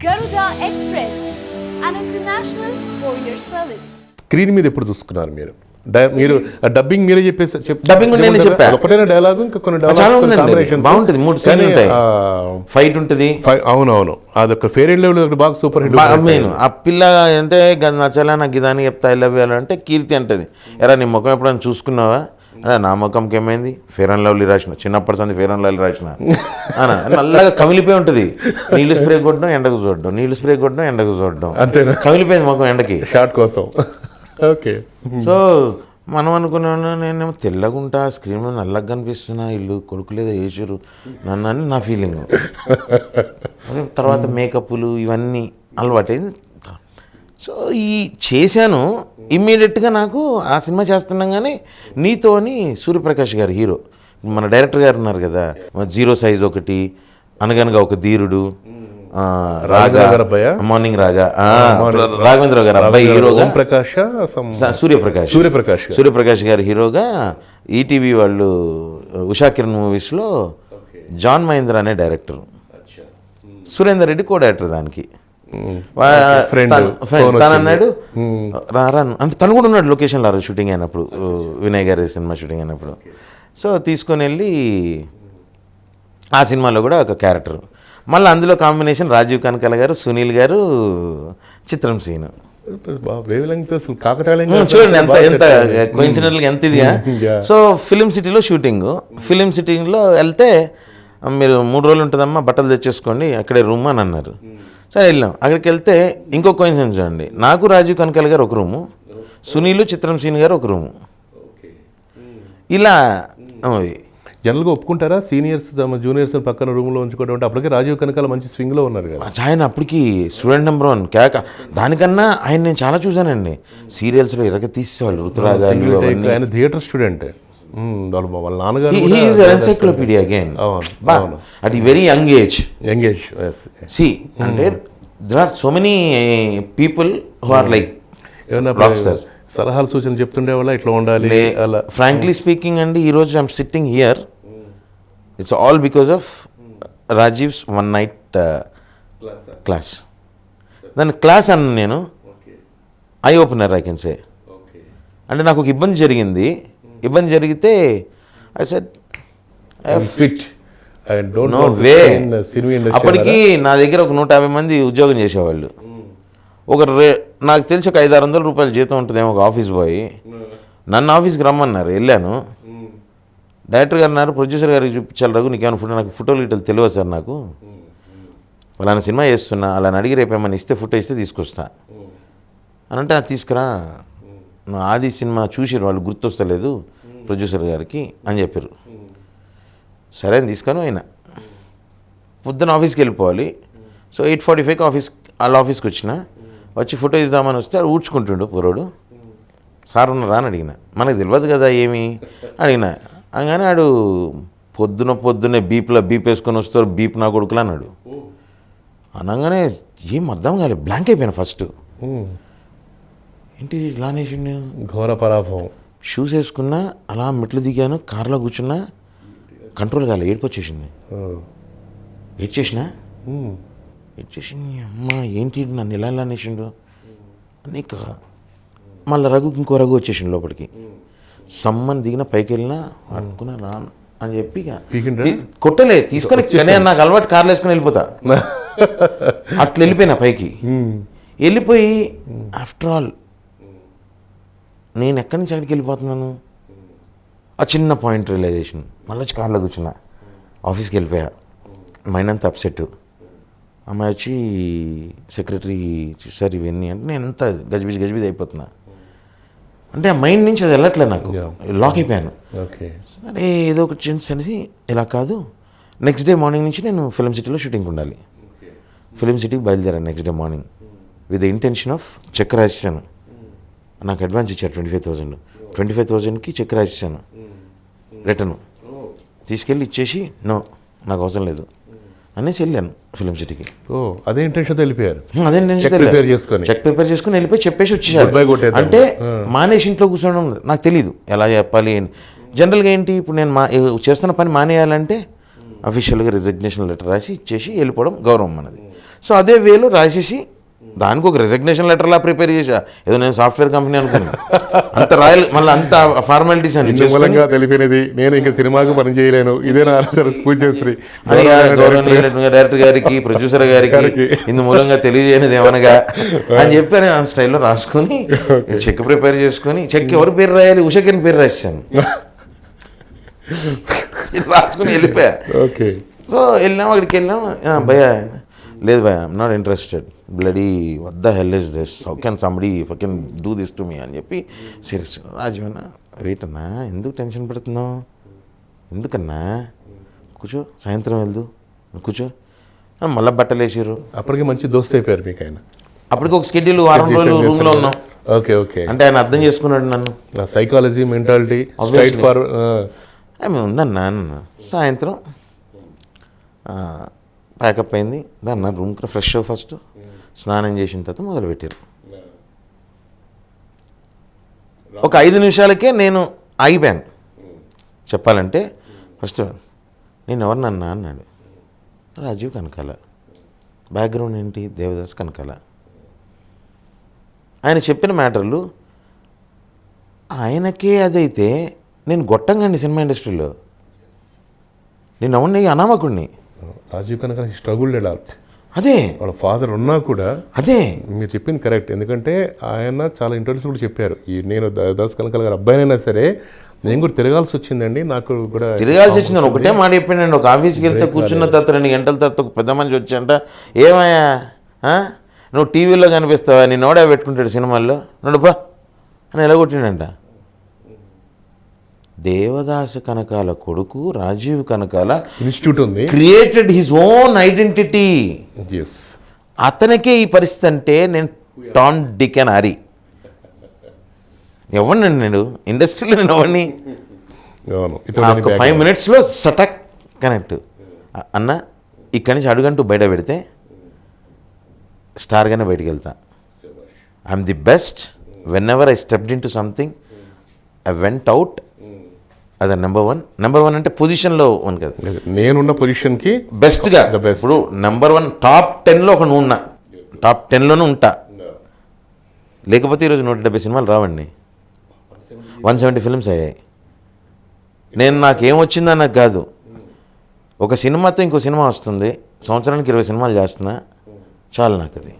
Garuda Express, an international courier service. Screen మీద ఎప్పుడు చూసుకున్నారు మీరు డై- మీరు డబ్బింగ్ మీరే చెప్పేసి చెప్- Dubbing నేనే చెప్పమంటారా? చెప్పా. ఒకటేనా డైలాగ్ ఇంకా కొన్ని combinations. బాగుంటుంది. మూడు కానీ, ఉంటాయి. ఫైట్ ఉంటుంది ఫై- అవునవును అదొక ఫేర్ అండ్ లెవెల్ ఒకటి బాగా సూపర్ హిట్ మెయిన్ ఆ పిల్ల అంటే నచ్చలా నాకు గిదాని చెప్తా ఐ లవ్ యూ అంటే కీర్తి అంటది ఎరా నీ ముఖం ఎప్పుడైనా చూసుకున్నావా అరే నా ముఖంకి ఏమైంది ఫేర్ అండ్ లవ్లీ రాసిన. చిన్నప్పటి సంది ఫేర్ అండ్ లవ్లీ రాసిన. అనా? నల్లగా కమిలిపోయి ఉంటుంది. నీళ్ళు స్ప్రే కొట్టడం ఎండకు చూడడం. నీళ్ళు స్ప్రే కొట్టడం ఎండకు చూడడం. అంతేనా? కమిలిపోయింది ముఖం ఎండకి. షార్ట్ కోసం. ఓకే సో మనం అనుకున్నాను నేనేమో తెల్లగుంటా స్క్రీన్ మీద నల్లగా కనిపిస్తున్నా ఇల్లు కొడుకు లేదా వేసారు నన్ను అని నా ఫీలింగ్ తర్వాత మేకప్లు ఇవన్నీ అలవాటైంది. సో ఈ చేశాను ఇమ్మీడియట్గా నాకు ఆ సినిమా చేస్తున్నాగానే నీతో అని సూర్యప్రకాష్ గారు హీరో. మన డైరెక్టర్ గారు ఉన్నారు కదా జీరో సైజ్ ఒకటి అనగనగా ఒక ధీరుడు రాగా? మార్నింగ్ రాగా రాఘవేంద్ర గారు అబ్బాయి హీరోగా ప్రకాష్ సూర్యప్రకాష్. సూర్యప్రకాష్. సూర్యప్రకాష్ గారి హీరోగా ఈటీవీ వాళ్ళు ఉషా కిరణ్ మూవీస్లో జాన్ మహేంద్ర అనే director. Surender Reddy co director దానికి. తను-. అన్నాడు రా రా అన్న." అంటే తను కూడా ఉన్నాడు లొకేషన్లో ఆ రోజు షూటింగ్ అయినప్పుడు. వినయ్ గారి సినిమా షూటింగ్ అయినప్పుడు. సో తీసుకొని వెళ్ళి ఆ సినిమాలో కూడా ఒక క్యారెక్టర్ మళ్ళీ అందులో కాంబినేషన్ రాజీవ్ కనకాల గారు సునీల్ గారు చిత్రం సీన్ ఉమ్, చూడండి ఎంత ఎంత ఎంత ఇదిగా. సో ఫిలిం సిటీలో షూటింగ్ ఫిలిం సిటీలో వెళ్తే "ఆ, మీరు మూడు రోజులు ఉంటుందమ్మా బట్టలు తెచ్చేసుకోండి అక్కడే రూమ్ అని అన్నారు. సరే వెళ్ళాం. అక్కడికి వెళ్తే ఇంకో కోయిన్సిడెన్స్ చూడండి. నాకు రాజీవ్ కనకాల గారు ఒక రూము సునీల్ చిత్రం సీన్ గారు ఒక రూము. ఇలా అవి. జనరల్గా ఒప్పుకుంటారా? సీనియర్స్ జూనియర్స్ పక్కన రూమ్లో ఉంచుకోవడం అంటే అప్పటికే రాజీవ్ కనకాల మంచి స్వింగ్లో ఉన్నారు కదా. ఆయన అప్పటికి స్టూడెంట్ నెంబర్ వన్ కేక. దానికన్నా ఆయన నేను చాలా చూశానండి. సీరియల్స్లో ఇరగ తీసేవాళ్ళు అవన్నీ. ఆయన థియేటర్ స్టూడెంట్. వాళ్ళ నాన్నగారు ఎన్సైక్లోపీడియా అగైన్. అట్ ఈ very young age young age see అంటే there are so many people who are like stars. సలహాలు సూచనలు చెప్తుండే వాళ్ళ ఇట్లా ఉండాలి అలా. ఫ్రాంక్లీ స్పీకింగ్ అండి ఈరోజు I'm sitting here it's all because of Rajiv's one night class దాని క్లాస్ అన్న నేను eye opener I can say అంటే నాకు ఒక ఇబ్బంది జరిగింది. ఇబ్బంది జరిగితే I set fit no way cinema అప్పటికి నా దగ్గర ఒక నూట యాభై మంది ఉద్యోగం చేసేవాళ్ళు. ఒక రే నాకు తెలిసి ఒక ఐదు ఆరు వందల రూపాయల జీతం ఉంటుందేమో ఒక ఆఫీస్ బాయ్. నన్ను ఆఫీస్కి రమ్మన్నారు వెళ్ళాను. డైరెక్టర్ గారు అన్నారు ప్రొడ్యూసర్ గారికి చూపించాలి రఘు నీకేమైనా ఫోటో నాకు ఫోటోలు గిటోలు తెలియదు సార్ నాకు. అలానే సినిమా చేస్తున్నా అలా అడిగి రేపు ఏమైనా ఇస్తే ఫోటో ఇస్తే తీసుకొస్తా. అని అంటే "ఆ, తీసుకురా. ఆది సినిమా చూసిరు వాళ్ళు గుర్తొస్తలేదు ప్రొడ్యూసర్ గారికి అని చెప్పారు సరే అని తీసుకొని అయినా పొద్దున ఆఫీస్కి వెళ్ళిపోవాలి. సో ఎయిట్ ఫార్టీ ఫైవ్కి ఆఫీస్ వాళ్ళ ఆఫీస్కి వచ్చిన. వచ్చి ఫోటో ఇద్దామని వస్తే ఆడు ఊడ్చుకుంటుండు పూరోడు. సార్ ఉన్నారా అని అడిగిన. మనకు తెలియదు కదా ఏమి? అడిగిన. అనగానే ఆడు పొద్దున పొద్దున్నే బీప్లో బీప్ వేసుకొని వస్తారు బీప్ నా కొడుకులు అన్నాడు. అనగానే ఏం అర్థం కాలేదు బ్లాంక్ అయిపోయాను ఫస్ట్ ఏంటి ఇలా నేసిండు ఘోర పరాభవం. షూస్ వేసుకున్నా అలా మెట్లు దిగాను కార్లో కూర్చున్నా కంట్రోల్ కాలే ఏడుపు వచ్చేసింది ఏడ్చేసిన. ఏడ్చేసింది అమ్మ ఏంటి నన్ను ఇలా ఇలా అనేసిండు అని ఇక మళ్ళీ రఘుకి ఇంకో రఘు వచ్చేసిండు లోపలికి. సమ్మని దిగిన పైకి వెళ్ళినా అనుకున్నా రా అని చెప్పి కొట్టలే తీసుకొని కానీ నాకు అలవాటు కార్లో వేసుకొని వెళ్ళిపోతా. అట్లా వెళ్ళిపోయినా పైకి. వెళ్ళిపోయి ఆఫ్టర్ ఆల్ నేను ఎక్కడి నుంచి అక్కడికి వెళ్ళిపోతున్నాను? ఆ చిన్న పాయింట్ రియలైజేషన్ మళ్ళీ వచ్చి కార్లో కూర్చున్నా. ఆఫీస్కి వెళ్ళిపోయా. మైండ్ అంతా అప్సెట్ అమ్మాయి వచ్చి సెక్రటరీ చూసారు ఇవన్నీ అంటే నేను ఎంత గజిబిజి గజిబిజి అయిపోతున్నా. అంటే ఆ మైండ్ నుంచి అది వెళ్ళట్లే నాకు. లాక్ అయిపోయాను. ఓకే అరే ఏదో ఒక ఛాన్స్ అనేసి ఇలా కాదు. నెక్స్ట్ డే మార్నింగ్ నుంచి నేను ఫిలిం సిటీలో షూటింగ్ ఉండాలి. ఫిలిం సిటీకి బయలుదేరాను next day morning with the intention of cheque రాసేసాను. నాకు అడ్వాన్స్ ఇచ్చారు twenty five thousand twenty five థౌజండ్కి చెక్ రాసేసాను రిటర్న్ తీసుకెళ్ళి ఇచ్చేసి నో నాకు అవసరం లేదు. అనేసి వెళ్ళాను ఫిలిం సిటీకి ఓ అదే ఇంటెన్షన్తో వెళ్ళిపోయారు? అదే prepare చేసుకొని. చెక్ ప్రిపేర్ చేసుకొని వెళ్ళిపోయి చెప్పేసి వచ్చేసారు. అంటే మానేసి ఇంట్లో కూర్చోవడం నాకు తెలియదు ఎలా చెప్పాలి జనరల్గా ఏంటి? ఇప్పుడు నేను మా చేస్తున్న పని మానేయాలంటే అఫీషియల్గా రిజిగ్నేషన్ లెటర్ రాసి ఇచ్చేసి వెళ్ళిపోవడం గౌరవం మనది. సో అదే వేలో రాసేసి దానికి ఒక రిజగ్నేషన్ లెటర్లా ప్రిపేర్ చేసా ఏదో నేను సాఫ్ట్వేర్ కంపెనీ అనుకున్నా. అంత రాయల్ మళ్ళీ అంత ఫార్మాలిటీస్ అని మూలంగా తెలిపినది నేను ఇంకా సినిమాకు పని చేయలేను. ఇదే నా పూజశ్రీ డైరెక్టర్ గారికి ప్రొడ్యూసర్ గారికి. ఇందు మూలంగా తెలియజేయనిది ఏమనగా అని చెప్పి ఆ స్టైల్లో రాసుకొని చెక్ ప్రిపేర్ చేసుకొని చెక్ ఎవరి పేరు రాయాలి? ఉషకిన్ పేరు రాశాను. రాసుకుని వెళ్ళిపోయా. ఓకే. సో వెళ్ళాం అక్కడికి వెళ్ళాం "ఆ, భయ్య లేదు I'm not interested bloody what the hell is this how can somebody how can do this to me అని చెప్పి సీరియస్ రాజు అన్న వెయిట్ అన్నా ఎందుకు టెన్షన్ పడుతున్నావు? ఎందుకన్నా? కూర్చో సాయంత్రం వెళ్దు. కూర్చో. "ఆ, మళ్ళా బట్టలు వేసారు అప్పటికి మంచి దోస్త్ అయిపోయారు మీకు ఆయన. అప్పటికి ఒక స్కెడ్యూల్ వారం రోజులు రూమ్లో ఉన్నాం. ఓకే ఓకే అంటే ఆయన అర్థం చేసుకున్నాడు నన్ను. సైకాలజీ మెంటాలిటీ స్ట్రైట్ ఫార్ ఆమె ఉందన్నా అన్న సాయంత్రం ప్యాకప్ అయింది. దాన్ని రూమ్కి ఫ్రెష్ ఫస్ట్ స్నానం చేసిన తర్వాత మొదలుపెట్టారు. ఒక ఐదు నిమిషాలకే నేను ఆగిపోయాను. చెప్పాలంటే ఫస్ట్ నేను ఎవరినన్నా అన్నాడు. రాజీవ్ కనకాల. బ్యాక్గ్రౌండ్ ఏంటి? దేవదాస్ కనకాల. ఆయన చెప్పిన మ్యాటర్లు ఆయనకే అదైతే నేను గొట్టంగండి సినిమా ఇండస్ట్రీలో. నేను అవుని అనామకుడిని రాజీవ్ కనుక స్ట్రగుల్ అవుట్ అదే. వాళ్ళ ఫాదర్ ఉన్నా కూడా అదే. మీరు చెప్పింది కరెక్ట్. ఎందుకంటే ఆయన చాలా ఇంటర్వ్యూస్ కూడా చెప్పారు. ఈ నేను దాస్ కనకాల గారు అబ్బాయినైనా సరే నేను కూడా తిరగాల్సి వచ్చిందండి. నాకు కూడా తిరగాల్సి వచ్చింది ఒకటే మాట చెప్పానండి. ఒక ఆఫీస్కి వెళ్తే కూర్చున్న తర్వాత రెండు గంటల తర్వాత ఒక పెద్ద మనిషి వచ్చాయంట ఏమయ్యా? నువ్వు టీవీలో కనిపిస్తావా? నేను నోడా పెట్టుకుంటాడు సినిమాల్లో. నడుపా అని ఎలా కొట్టిండంట. దేవదాసు కనకాల కొడుకు రాజీవ్ కనకాల ఇన్స్టిట్యూట్ ఉంది. క్రియేటెడ్ హిజ్ ఓన్ ఐడెంటిటీ అతనికే ఈ పరిస్థితి అంటే నేను టాన్ డికెన్ ఆరి ఎవరినండి నేను? ఇండస్ట్రీలో నేను ఎవరిని? ఫైవ్ మినిట్స్లో సటక్ కనెక్ట్. అన్న ఇక్కడి నుంచి అడుగంటూ బయట పెడితే స్టార్గానే బయటికి వెళ్తా. I'm the best whenever I stepped into something I went out అదే నెంబర్ వన్ నెంబర్ వన్ అంటే పొజిషన్లో వన్ కదా. నేనున్న పొజిషన్కి బెస్ట్గా. ఇప్పుడు నెంబర్ వన్ టాప్ టెన్లో ఒక నువ్వు ఉన్నా. టాప్ టెన్లోనూ ఉంటా. లేకపోతే ఈరోజు నూట డెబ్బై సినిమాలు రావండి. వన్ సెవెంటీ ఫిల్మ్స్ అయ్యాయి. నేను నాకేం వచ్చిందని నాకు కాదు. ఒక సినిమాతో ఇంకో సినిమా వస్తుంది. సంవత్సరానికి ఇరవై సినిమాలు చేస్తున్నా. చాలు నాకు అది